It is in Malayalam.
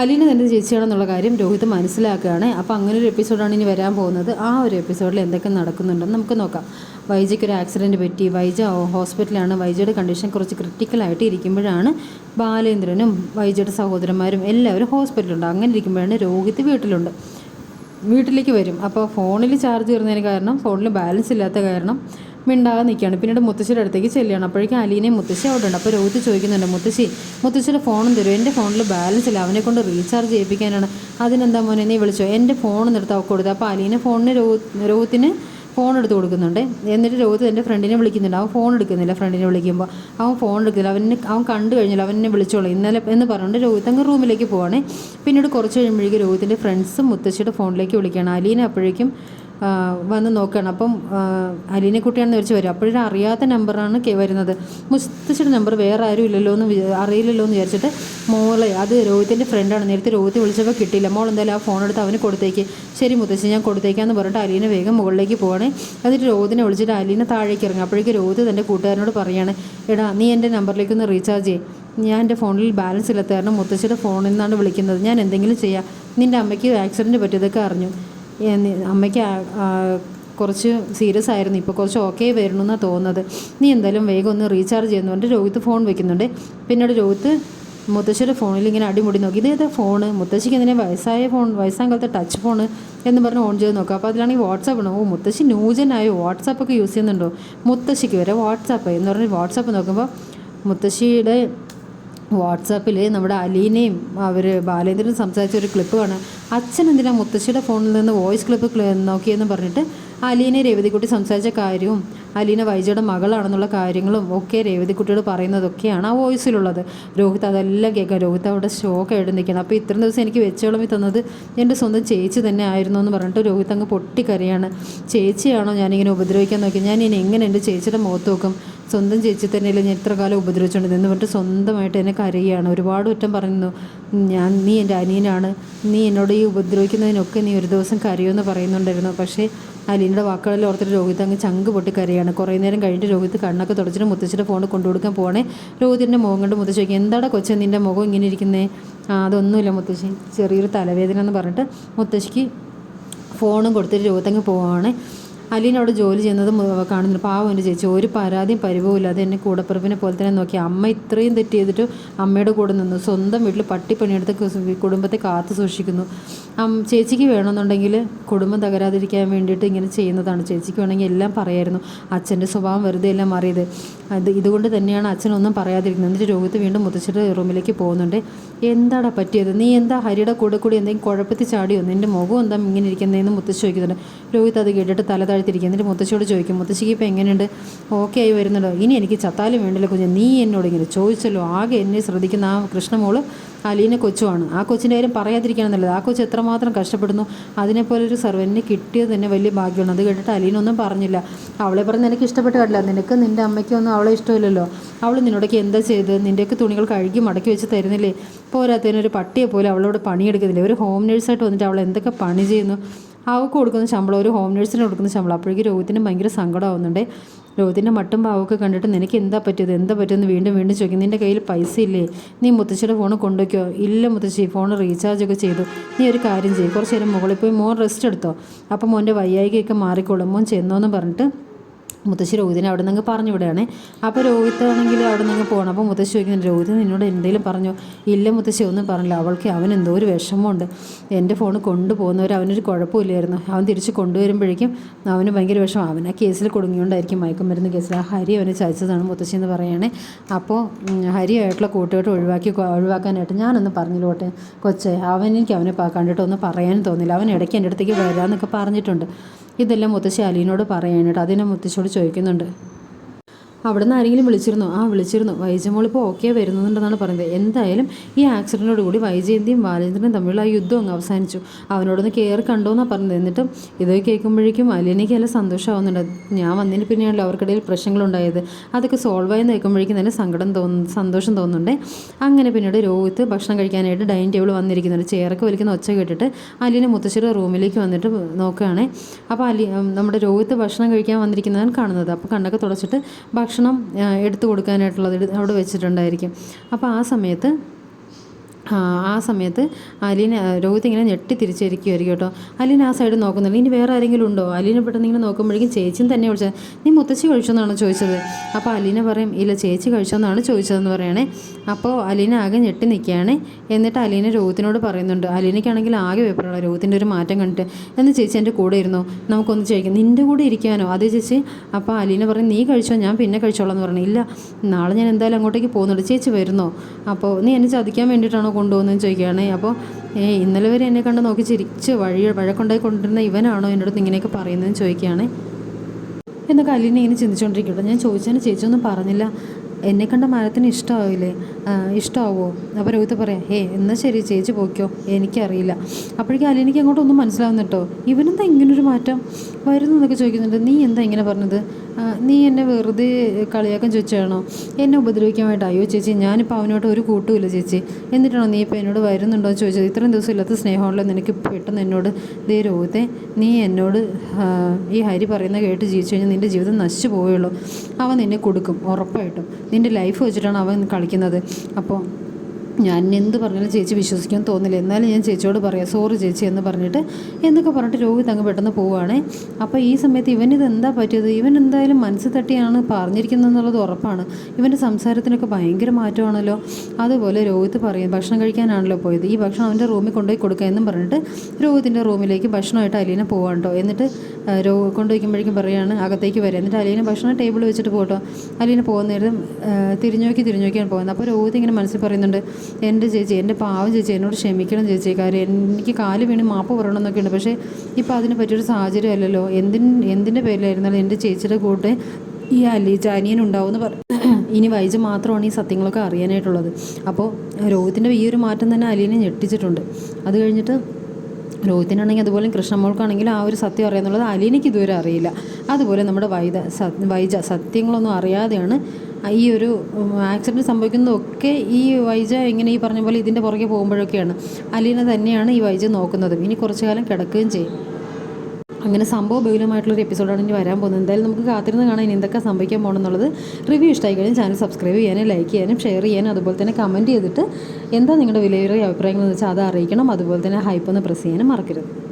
അലീന തന്റെ ചേച്ചിയാണെന്നുള്ള കാര്യം രോഹിത് മനസ്സിലാക്കുകയാണ്. അപ്പോൾ അങ്ങനെ ഒരു എപ്പിസോഡാണ് ഇനി വരാൻ പോകുന്നത്. ആ ഒരു എപ്പിസോഡിൽ എന്തൊക്കെ നടക്കുന്നുണ്ടെന്ന് നമുക്ക് നോക്കാം. വൈജയ്ക്ക് ഒരു ആക്സിഡന്റ് പറ്റി. വൈജ ഹോസ്പിറ്റലാണ് വൈജയുടെ കണ്ടീഷൻ കുറച്ച് ക്രിട്ടിക്കലായിട്ട് ഇരിക്കുമ്പോഴാണ് ബാലേന്ദ്രനും വൈജയുടെ സഹോദരന്മാരും എല്ലാവരും ഹോസ്പിറ്റലുണ്ട് അങ്ങനെ ഇരിക്കുമ്പോഴാണ് രോഹിത് വീട്ടിലുണ്ട്. വീട്ടിലേക്ക് വരും. അപ്പോൾ ഫോണിൽ ചാർജ് തീർന്നതിന് കാരണം ഫോണിൽ ബാലൻസ് ഇല്ലാത്ത കാരണം മിണ്ടാതെ നിൽക്കുകയാണ്. പിന്നീട് മുത്തശ്ശിയുടെ അടുത്തേക്ക് ചെല്ലുകയാണ്. അപ്പോഴേക്കും അലീനയും മുത്തശ്ശി അവിടെ ഉണ്ട്. അപ്പോൾ രോഹിത് ചോദിക്കുന്നുണ്ട് മുത്തശ്ശി മുത്തശ്ശിയുടെ ഫോണും തരും എന്റെ ഫോണിൽ ബാലൻസ് ഇല്ല. അവനെ കൊണ്ട് റീചാർജ് ചെയ്യിപ്പിക്കാനാണ്. അതിനെന്താ മോനെ നീ വിളിച്ചോ? എന്റെ ഫോൺ നിർത്താൻ കൊടുത്തു? അപ്പോൾ അലീനെ ഫോണിന് രോഹിത് രോഹിത്തിന് ഫോൺ എടുത്ത് കൊടുക്കുന്നുണ്ട്. എന്നിട്ട് രോഹിത് എന്റെ ഫ്രണ്ടിനെ വിളിക്കുന്നുണ്ട്. അവൻ ഫോൺ എടുക്കുന്നില്ല ഫ്രണ്ടിനെ വിളിക്കുമ്പോൾ അവൻ ഫോൺ എടുക്കുന്നില്ല. അവനെ അവൻ കണ്ടു കഴിഞ്ഞാൽ അവനെ വിളിച്ചോളൂ. ഇന്നലെ എന്ന് പറഞ്ഞുകൊണ്ട് രോഹിത് അങ്ങ് റൂമിലേക്ക് പോവാണ്. പിന്നീട് കുറച്ച് കഴിയുമ്പോഴേക്കും രോഹിത്തിന്റെ ഫ്രണ്ട്സും മുത്തശ്ശിയുടെ ഫോണിലേക്ക് വിളിക്കുകയാണ്. അലീന അപ്പോഴേക്കും വന്ന് നോക്കുകയാണ് അപ്പം അലീനെ കുട്ടിയാണെന്ന് വിളിച്ച് വരും. അപ്പോഴും അറിയാത്ത നമ്പറാണ് വരുന്നത്. മുസ്തിച്ചിട്ട് നമ്പർ വേറെ ആരും ഇല്ലല്ലോ എന്ന് അറിയില്ലല്ലോ എന്ന് വിചാരിച്ചിട്ട് മോളെ അത് രോഹിത്തിന്റെ ഫ്രണ്ടാണ് നേരത്തെ രോഹിത്ത് വിളിച്ചപ്പോൾ കിട്ടിയില്ല. മോൾ എന്തായാലും ആ ഫോൺ എടുത്ത് അവന് കൊടുത്തേക്ക്. ശരി മുത്തശ്ശി ഞാൻ കൊടുത്തേക്കാന്ന് പറഞ്ഞിട്ട് അലീനെ വേഗം മുകളിലേക്ക് പോകണേ എന്നിട്ട് രോഹിത്തിനെ വിളിച്ചിട്ട് അലീനെ താഴേക്ക് ഇറങ്ങും. അപ്പോഴേക്കും രോഹിത് തന്റെ കൂട്ടുകാരനോട് പറയാണ് എടാ നീ എന്റെ നമ്പറിലേക്ക് ഒന്ന് റീചാർജ് ചെയ്യ്. ഞാൻ എന്റെ ഫോണിൽ ബാലൻസ് ഇല്ലാത്ത കാരണം മുത്തശ്ശിയുടെ ഫോണിൽ നിന്നാണ് വിളിക്കുന്നത്. ഞാൻ എന്തെങ്കിലും ചെയ്യാം. നിന്റെ അമ്മയ്ക്ക് ആക്സിഡന്റ് പറ്റിയതൊക്കെ അറിഞ്ഞു. അമ്മയ്ക്ക് കുറച്ച് സീരിയസ് ആയിരുന്നു. ഇപ്പോൾ കുറച്ച് ഓക്കെ വരണമെന്നാണ് തോന്നുന്നത്. നീ എന്തായാലും വേഗം ഒന്ന് റീചാർജ് ചെയ്യുന്നുണ്ട് രോഹിത്ത് ഫോൺ വെക്കുന്നുണ്ട്. പിന്നീട് രോഹിത്ത് മുത്തശ്ശിയുടെ ഫോണിൽ ഇങ്ങനെ അടിമുടി നോക്കി. ഇതേതാ ഫോണ് മുത്തശ്ശിക്ക് എന്തിനാ വയസ്സായ ഫോൺ വയസ്സാം കാലത്തെ ടച്ച് ഫോണ് എന്ന് പറഞ്ഞ് ഓൺ ചെയ്ത് നോക്കുക. അപ്പോൾ അതിലാണെങ്കിൽ വാട്സാപ്പ് ഓ മുത്തശ്ശി ന്യൂജനായോ? വാട്സാപ്പൊക്കെ യൂസ് ചെയ്യുന്നുണ്ടോ? മുത്തശ്ശിക്ക് വരെ വാട്സാപ്പ് എന്ന് പറഞ്ഞ് വാട്സാപ്പ് നോക്കുമ്പോൾ മുത്തശ്ശിയുടെ വാട്സാപ്പിൽ നമ്മുടെ അലീനയും അവർ ബാലേന്ദ്രനും സംസാരിച്ച ഒരു ക്ലിപ്പ് കാണാം. അച്ഛൻ എന്തിനാ മുത്തശ്ശിയുടെ ഫോണിൽ നിന്ന് വോയിസ് ക്ലിപ്പ് നോക്കിയെന്ന് പറഞ്ഞിട്ട് അലീനെ രേവതിക്കുട്ടി സംസാരിച്ച കാര്യവും അലീന വൈജയുടെ മകളാണെന്നുള്ള കാര്യങ്ങളും ഒക്കെ രേവതിക്കുട്ടിയോട് പറയുന്നതൊക്കെയാണ് ആ വോയിസിലുള്ളത് രോഹിത് അതെല്ലാം കേൾക്കാം. രോഹിത് അവിടെ ഷോക്കായിട്ട് നിൽക്കണം അപ്പോൾ ഇത്രയും ദിവസം എനിക്ക് വെച്ചോളമി തന്നത് എന്റെ സ്വന്തം ചേച്ചി തന്നെ ആയിരുന്നു എന്ന് പറഞ്ഞിട്ട് രോഹിത് അങ്ങ് പൊട്ടിക്കരയാണ്. ചേച്ചിയാണോ ഞാനിങ്ങനെ ഉപദ്രവിക്കാൻ നോക്കി ഞാൻ ഇനി എങ്ങനെ എന്റെ ചേച്ചിയുടെ മുഖത്ത് നോക്കും? സ്വന്തം ചേച്ചി തന്നെയല്ലേ ഞാൻ ഇത്ര കാലം ഉപദ്രവിച്ചുകൊണ്ട് എന്ന് പറഞ്ഞിട്ട് സ്വന്തമായിട്ട് എന്നെ കരയുകയാണ്. ഒരുപാട് കുറ്റം പറയുന്നു. ഞാൻ നീ എന്റെ അനിയനാണ്. നീ എന്നോട് ഈ ഉപദ്രവിക്കുന്നതിനൊക്കെ നീ ഒരു ദിവസം കരയുമെന്ന് പറയുന്നുണ്ടായിരുന്നു. പക്ഷേ അലീനയുടെ വാക്കുകളിൽ ഓർത്തിട്ട് രോഹിത് അങ്ങ് ചങ്ക് പൊട്ടി കരയാണ്. കുറേ നേരം കഴിഞ്ഞിട്ട് രോഹിത് കണ്ണൊക്കെ തുടച്ചിട്ട് മുത്തശ്ശിയുടെ ഫോൺ കൊണ്ടുകൊടുക്കാൻ പോകണേ രോഹിതിന്റെ മുഖം കണ്ട് മുത്തശ്ശി ചോദിക്കും എന്താടാ കൊച്ചെ നിന്റെ മുഖം ഇങ്ങനെ ഇരിക്കുന്നേ? അതൊന്നുമില്ല മുത്തശ്ശി. ചെറിയൊരു തലവേദന എന്ന് പറഞ്ഞിട്ട് മുത്തശ്ശിക്ക് ഫോണും കൊടുത്തിട്ട് രോഹിത്തങ്ങ് പോവാണ്. അലീന അവിടെ ജോലി ചെയ്യുന്നത് കാണുന്നു പാവം എന്റെ ചേച്ചി. ഒരു പരാതിയും പരിഭവവും ഇല്ലാതെ എന്നെ കൂടപ്പിറപ്പിനെ പോലെ തന്നെ നോക്കി. അമ്മ ഇത്രയും തെറ്റ് ചെയ്തിട്ട് അമ്മയുടെ കൂടെ നിന്നു സ്വന്തം വീട്ടിൽ പട്ടിപ്പണിയെടുത്ത് കുടുംബത്തെ കാത്തു സൂക്ഷിക്കുന്നു. ചേച്ചിക്ക് വേണമെന്നുണ്ടെങ്കിൽ കുടുംബം തകരാതിരിക്കാൻ വേണ്ടിയിട്ട് ഇങ്ങനെ ചെയ്യുന്നതാണ്. ചേച്ചിക്ക് വേണമെങ്കിൽ എല്ലാം പറയായിരുന്നു. അച്ഛന്റെ സ്വഭാവം വെറുതെ എല്ലാം മാറിയത്. അത് ഇതുകൊണ്ട് തന്നെയാണ് അച്ഛനൊന്നും പറയാതിരിക്കുന്നത്. എന്നിട്ട് രോഗത്തെ വീണ്ടും മുത്തശ്ശിയുടെ റൂമിലേക്ക് പോകുന്നുണ്ട്. എന്താടാ പറ്റിയത്? നീ എന്താ ഹരിയുടെ കൂടെ കൂടി എന്തെങ്കിലും കുഴപ്പത്തിൽ ചാടിയോ? നിന്റെ മുഖം എന്താ ഇങ്ങനെ ഇരിക്കുന്നതെന്ന് മുത്തശ്ശി ചോദിക്കുന്നുണ്ട്. രോഹിത് അത് കേട്ടിട്ട് തല താഴ്ത്തിരിക്കും എന്നിട്ട് മുത്തശ്ശിയോട് ചോദിക്കും മുത്തശ്ശിക്ക് ഇപ്പോൾ എങ്ങനെയുണ്ട്? ഓക്കെ ആയി വരുന്നുണ്ടോ. ഇനി എനിക്ക് ചത്താലും വേണ്ടില്ല കുഞ്ഞ്. നീ എന്നോട് ഇങ്ങനെ ചോദിച്ചല്ലോ. ആകെ എന്നെ ശ്രദ്ധിക്കുന്ന ആ കൃഷ്ണമോൾ അലീന കൊച്ചുമാണ് ആ കൊച്ചിന്റെ കാര്യം പറയാതിരിക്കണം നല്ലത് ആ കൊച്ച് എത്രമാത്രം കഷ്ടപ്പെടുന്നു. അതിനെപ്പോലെ ഒരു സർവന്റിനെ കിട്ടിയത് തന്നെ വലിയ ഭാഗ്യമാണ്. അത് കേട്ടിട്ട് അലീന ഒന്നും പറഞ്ഞില്ല. അവളെ പറഞ്ഞ് നിനക്ക് ഇഷ്ടപ്പെട്ട് കണ്ടില്ല നിനക്ക് നിന്റെ അമ്മയ്ക്കൊന്നും അവളെ ഇഷ്ടമില്ലല്ലോ. അവൾ നിന്നോടൊക്കെ എന്താ ചെയ്ത് നിന്റെയൊക്കെ തുണികൾ കഴുകി മടക്കി വെച്ച് തരുന്നില്ലേ? പോരാത്തതിന് ഒരു പട്ടിയെ പോലും അവളോട് പണിയെടുക്കുന്നില്ല? ഒരു ഹോം നേഴ്സായിട്ട് വന്നിട്ട് അവൾ എന്തൊക്കെ പണി ചെയ്യുന്നു? അവൾക്ക് കൊടുക്കുന്ന ശമ്പളം ഒരു ഹോം നേഴ്സിന് കൊടുക്കുന്ന ശമ്പളം. അപ്പോഴേക്കും രോഗത്തിന് ഭയങ്കര സങ്കടമാവുന്നുണ്ട്. രോഹിത്തിന്റെ മട്ടും പാവമൊക്കെ കണ്ടിട്ട് നിനക്ക് എന്താ പറ്റിയത്? എന്താ പറ്റിയെന്ന് വീണ്ടും വീണ്ടും ചോദിക്കും. നിന്റെ കയ്യിൽ പൈസ ഇല്ലേ നീ മുത്തശ്ശിയുടെ ഫോൺ കൊണ്ടുവയ്ക്കോ? ഇല്ല മുത്തശ്ശി ഫോൺ റീചാർജ് ഒക്കെ ചെയ്തു. നീ ഒരു കാര്യം ചെയ്യും. കുറച്ച് നേരം മുകളിൽ പോയി മോൻ റെസ്റ്റ് എടുത്തോ. അപ്പം മോന്റെ വയ്യായികയൊക്കെ മാറിക്കോളും. മോൻ ചെന്നോന്ന് പറഞ്ഞിട്ട് മുത്തശ്ശി രോഹിതിനെ അവിടെ നിന്ന് പറഞ്ഞു വിടുകയാണേ. അപ്പോൾ രോഹിത് ആണെങ്കിൽ അവിടെ നിന്ന് പോകണം അപ്പോൾ മുത്തശ്ശി ചോദിക്കുന്നു രോഹിത് നിന്നോട് എന്തെങ്കിലും പറഞ്ഞു? ഇല്ല മുത്തശ്ശി ഒന്നും പറഞ്ഞില്ല. അവൾക്ക് അവൻ എന്തോ ഒരു വിഷമമുണ്ട്. എന്റെ ഫോൺ കൊണ്ടുപോകുന്നവർ അവനൊരു കുഴപ്പമില്ലായിരുന്നു. അവൻ തിരിച്ച് കൊണ്ടുവരുമ്പോഴേക്കും അവന് ഭയങ്കര വിഷമം. അവൻ ആ കേസിൽ കുടുങ്ങിയോണ്ടായിരിക്കും വരുന്ന കേസിൽ. ആ ഹരി അവനെ ചതിച്ചതാണ് മുത്തശ്ശി എന്ന് പറയുകയാണേ. അപ്പോൾ ഹരിയായിട്ടുള്ള കൂട്ടുകെട്ട് ഒഴിവാക്കി ഒഴിവാക്കാനായിട്ട് ഞാനൊന്ന് പറഞ്ഞിലോട്ടെ? കൊച്ചേ അവൻ എനിക്ക് അവനെ കണ്ടിട്ടൊന്നും പറയാനും തോന്നില്ല. അവൻ ഇടയ്ക്ക് എന്റെ അടുത്തേക്ക് വരാമെന്നൊക്കെ പറഞ്ഞിട്ടുണ്ട്. ഇതെല്ലാം മുത്തശ്ശി അലീനോട് പറയാനായിട്ട് അതിനെ മുത്തശ്ശിയോട് ചോദിക്കുന്നുണ്ട്. അവിടെ നിന്ന് ആരെങ്കിലും വിളിച്ചിരുന്നു? ആ വിളിച്ചിരുന്നു. വൈജമോൾ ഇപ്പോൾ ഓക്കെ വരുന്നുണ്ടെന്നാണ് പറയുന്നത്. എന്തായാലും ഈ ആക്സിഡന്റോട് കൂടി വൈജയന്തിയും ബാലേന്ദ്രനും തമ്മിലുള്ള ആ യുദ്ധം അങ്ങ് അവസാനിച്ചു. അവനോടൊന്ന് കയറി കണ്ടോന്നാണ് പറഞ്ഞത്. എന്നിട്ടും ഇത് കേൾക്കുമ്പോഴേക്കും അലീനയ്ക്ക് നല്ല സന്തോഷമാവുന്നുണ്ട്. ഞാൻ വന്നതിന് പിന്നെയാണല്ലോ അവർക്കിടയിൽ പ്രശ്നങ്ങളുണ്ടായത്. അതൊക്കെ സോൾവ് ആയി നിൽക്കുമ്പോഴേക്കും തന്നെ സങ്കടം തോന്നുന്നു സന്തോഷം തോന്നുന്നുണ്ട്. അങ്ങനെ പിന്നീട് രോഹിത്ത് ഭക്ഷണം കഴിക്കാനായിട്ട് ഡൈനിങ് ടേബിൾ വന്നിരിക്കുന്നുണ്ട് ചെയറൊക്കെ വലിക്കുന്ന ഒച്ച കേട്ടിട്ട് അലീന മുത്തശ്ശിയുടെ റൂമിലേക്ക് വന്നിട്ട് നോക്കുകയാണേ. അപ്പോൾ അലി നമ്മുടെ രോഹിത്ത് ഭക്ഷണം കഴിക്കാൻ വന്നിരിക്കുന്നതാണ് കാണുന്നത്. അപ്പോൾ കണ്ണൊക്കെ തുടച്ചിട്ട് ഭക്ഷണം ആ, എടുത്തു കൊടുക്കാനായിട്ടുള്ളത് അവിടെ വെച്ചിട്ടുണ്ടായിരിക്കും. അപ്പോൾ ആ സമയത്ത് ആ, സമയത്ത് അലീന രോഹിത് ഇങ്ങനെ ഞെട്ടി തിരിച്ചിരിക്കുമായിരിക്കും കേട്ടോ. അലീന ആ സൈഡ് നോക്കുന്നില്ല. ഇനി വേറെ ആരെങ്കിലും ഉണ്ടോ? അലീന പെട്ടെന്ന് ഇങ്ങനെ നോക്കുമ്പോഴേക്കും ചേച്ചിയും തന്നെ വിളിച്ചത് നീ മുത്തശ്ശി കഴിച്ചോന്നാണ് ചോദിച്ചത്. അപ്പോൾ അലീന പറയും ഇല്ല ചേച്ചി കഴിച്ചോന്നാണ് ചോദിച്ചതെന്ന് പറയണേ. അപ്പോൾ അലീന ആകെ ഞെട്ടി നിൽക്കുകയാണ്. എന്നിട്ട് അലീന രോഹിത്തിനോട് പറയുന്നുണ്ട് അലീനയ്ക്കാണെങ്കിൽ ആകെ വേപ്പറുള്ള രോഹിത്തിന്റെ ഒരു മാറ്റം കണ്ടിട്ട്. എന്ന് ചേച്ചി എന്റെ കൂടെ ഇരുന്നോ? നമുക്കൊന്ന് ചോദിക്കാം. നിന്റെ കൂടെ ഇരിക്കാനോ? അതേ ചേച്ചി. അപ്പോൾ അലീന പറയും നീ കഴിച്ചോ? ഞാൻ പിന്നെ കഴിച്ചോളാം എന്ന് പറഞ്ഞു. ഇല്ല നാളെ ഞാൻ എന്തായാലും അങ്ങോട്ടേക്ക് പോകുന്നുണ്ട്. ചേച്ചി വരുന്നോ? അപ്പോൾ നീ എന്നെ ചതിക്കാൻ വേണ്ടിയിട്ടാണോ കൊണ്ടുപോകുന്നതെന്ന് ചോദിക്കുകയാണ് അപ്പോൾ ഏ ഇന്നലെ വരെ എന്നെ കണ്ട് നോക്കി ചിരിച്ച് വഴി വഴക്കുണ്ടായി കൊണ്ടിരുന്ന ഇവനാണോ എന്റെ അടുത്ത് ഇങ്ങനെയൊക്കെ പറയുന്നതെന്ന് ചോദിക്കുകയാണ്. എന്നൊക്കെ അലീനെ ഇങ്ങനെ ചിന്തിച്ചുകൊണ്ടിരിക്കട്ടെ ഞാൻ ചോദിച്ചതിന് ചേച്ചി ഒന്നും പറഞ്ഞില്ല. എന്നെ കണ്ട മരത്തിന് ഇഷ്ടമാവില്ലേ? ഇഷ്ടമാവോ അപ്പോൾ രോഹിത്ത് പറയാം ഏ എന്നാൽ ശരി ചേച്ചി പോയിക്കോ. എനിക്കറിയില്ല. അപ്പോഴേക്കും അലിനിക്ക് അങ്ങോട്ടൊന്നും മനസ്സിലാവുന്ന കേട്ടോ ഇവനെന്താ ഇങ്ങനൊരു മാറ്റം? വരുന്നു എന്നൊക്കെ ചോദിക്കുന്നുണ്ട്. നീ എന്താ ഇങ്ങനെ പറഞ്ഞത്? നീ എന്നെ വെറുതെ കളിയാക്കാൻ ചോദിച്ചാണോ എന്നെ ഉപദ്രവിക്കാൻ അയ്യോ ചേച്ചി ഞാനിപ്പോൾ അവനോട് ഒരു കൂട്ടുമില്ല ചേച്ചി. എന്നിട്ടാണോ നീ ഇപ്പോൾ എന്നോട് വരുന്നുണ്ടോ എന്ന് ചോദിച്ചത്? ഇത്രയും ദിവസം ഇല്ലാത്ത സ്നേഹമുള്ള നിനക്ക് പെട്ടെന്ന് എന്നോട് ദേ രോഹിത്തെ നീ എന്നോട് ഈ ഹരി പറയുന്ന കേട്ട് ജീവിച്ചു കഴിഞ്ഞാൽ നിന്റെ ജീവിതം നശിച്ചു പോവുകയുള്ളൂ. അവൻ നിന്നെ കൊടുക്കും ഉറപ്പായിട്ടും. നിന്റെ ലൈഫ് വെച്ചിട്ടാണ് അവൻ കളിക്കുന്നത്. അപ്പോൾ ഞാൻ എന്ത് പറഞ്ഞാലും ചേച്ചി വിശ്വസിക്കാൻ തോന്നില്ല. എന്നാലും ഞാൻ ചേച്ചിയോട് പറയാം സോറി ചേച്ചി എന്ന് പറഞ്ഞിട്ട് എന്നൊക്കെ പറഞ്ഞിട്ട് രോഹിത് അങ്ങ് പെട്ടെന്ന് പോവുകയാണേ അപ്പോൾ ഈ സമയത്ത് ഇവനിത് എന്താ പറ്റിയത്? ഇവൻ എന്തായാലും മനസ്സ് തട്ടിയാണ് പറഞ്ഞിരിക്കുന്നത് എന്നുള്ളത് ഉറപ്പാണ്. ഇവന്റെ സംസാരത്തിനൊക്കെ ഭയങ്കര മാറ്റമാണല്ലോ. അതുപോലെ രോഹിത് പറയും ഭക്ഷണം കഴിക്കാനാണല്ലോ പോയത്. ഈ ഭക്ഷണം അവന്റെ റൂമിൽ കൊണ്ടുപോയി കൊടുക്കുക എന്നും പറഞ്ഞിട്ട് രോഹിത്തിന്റെ റൂമിലേക്ക് ഭക്ഷണമായിട്ട് അലീന കേട്ടോ എന്നിട്ട് രോ കൊണ്ടുപോയിക്കുമ്പോഴേക്കും പറയുകയാണ് അകത്തേക്ക് വരിക എന്നിട്ട് അലീന ഭക്ഷണം ടേബിൾ വെച്ചിട്ട് പോകട്ടോ അലീന പോകുന്ന നേരം തിരിഞ്ഞു നോക്കി തിരിഞ്ഞു നോക്കിയാണ് പോകുന്നത് അപ്പോൾ രോഹിത് ഇങ്ങനെ മനസ്സിൽ പറയുന്നുണ്ട് എന്റെ ചേച്ചി എന്റെ പാവം ചേച്ചി എന്നോട് ക്ഷമിക്കണം ചേച്ചി. കാര്യം എനിക്ക് കാൽ വീണ് മാപ്പ് പറയണമെന്നൊക്കെ ഉണ്ട് പക്ഷേ ഇപ്പോൾ അതിന് പറ്റിയൊരു സാഹചര്യം അല്ലല്ലോ എന്തിൻ എന്തിന്റെ പേരിലായിരുന്നാലും എന്റെ ചേച്ചിയുടെ കൂടെ ഈ അലീജ അനിയൻ ഉണ്ടാവുമെന്ന് പറ ഇനി വൈജ് മാത്രമാണ് ഈ സത്യങ്ങളൊക്കെ അറിയാനായിട്ടുള്ളത്. അപ്പോൾ രോഹിത്തിന്റെ ഈ ഒരു മാറ്റം തന്നെ അലീനെ ഞെട്ടിച്ചിട്ടുണ്ട്. അത് കഴിഞ്ഞിട്ട് രോഹിത്തിനാണെങ്കിൽ അതുപോലെ കൃഷ്ണമോൾക്കാണെങ്കിൽ ആ ഒരു സത്യം അറിയാന്നുള്ളത് അലീനയ്ക്ക് ഇതുവരെ അറിയില്ല. അതുപോലെ നമ്മുടെ വൈദ വൈജ സത്യങ്ങളൊന്നും അറിയാതെയാണ് ഈ ഒരു ആക്സിഡന്റ് സംഭവിക്കുന്നതൊക്കെ ഈ വൈജ എങ്ങനെ ഈ പറഞ്ഞ പോലെ ഇതിന്റെ പുറകെ പോകുമ്പോഴൊക്കെയാണ്. അലീന തന്നെയാണ് ഈ വൈജ നോക്കുന്നതും. ഇനി കുറച്ചു കാലം കിടക്കുകയും ചെയ്യും. അങ്ങനെ സംഭവ ബഹുലമായിട്ടുള്ളൊരു എപ്പിസോഡാണ് ഇനി വരാൻ പോകുന്നത്. എന്തായാലും നമുക്ക് കാത്തിരുന്ന് കാണാൻ ഇനി എന്തൊക്കെ സംഭവിക്കാൻ പോകണമെന്നുള്ളത് റിവ്യൂ ഇഷ്ടമായി കഴിഞ്ഞാൽ ചാനൽ സബ്സ്ക്രൈബ് ചെയ്യാനും ലൈക്ക് ചെയ്യാനും ഷെയർ ചെയ്യാനും അതുപോലെ തന്നെ കമന്റ് ചെയ്തിട്ട് എന്താ നിങ്ങളുടെ വിലയേറിയ അഭിപ്രായങ്ങൾ എന്ന് വെച്ചാൽ അത് അറിയിക്കണം. അതുപോലെ തന്നെ ഹൈപ്പ് ഒന്ന് പ്രസ് ചെയ്യാനും മറക്കരുത്.